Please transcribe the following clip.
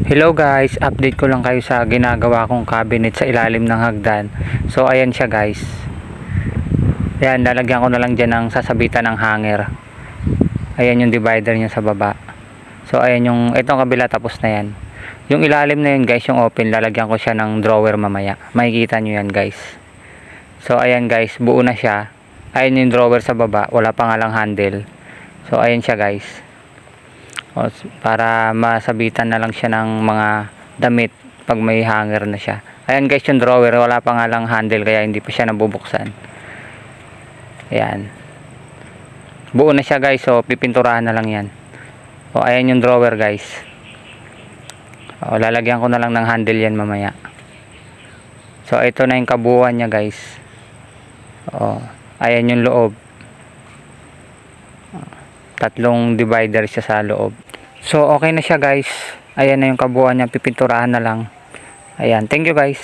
Hello guys, update ko lang kayo sa ginagawa kong cabinet sa ilalim ng hagdan. So ayan siya guys. Ayan, lalagyan ko na lang dyan ng sasabitan ng hanger. Ayan yung divider niya sa baba. So ayan yung, itong kabila tapos na yan. Yung ilalim na yun guys, yung open, lalagyan ko siya ng drawer mamaya. Makikita nyo yan guys. So ayan guys, buo na siya. Ayan yung drawer sa baba, wala pa nga lang handle. So ayan siya guys. Para masabitan na lang siya ng mga damit pag may hanger na siya. Ayan guys yung drawer, wala pa nga lang handle kaya hindi pa siya nabubuksan. Ayan. Buo na siya guys, so pipinturahan na lang yan. O ayan yung drawer guys. O lalagyan ko na lang ng handle yan mamaya. So ito na yung kabuuan niya guys. O ayan yung loob tatlong divider siya sa loob. So, okay na siya guys. Ayan na yung kabuuan niya. Pipinturahan na lang. Ayan. Thank you guys.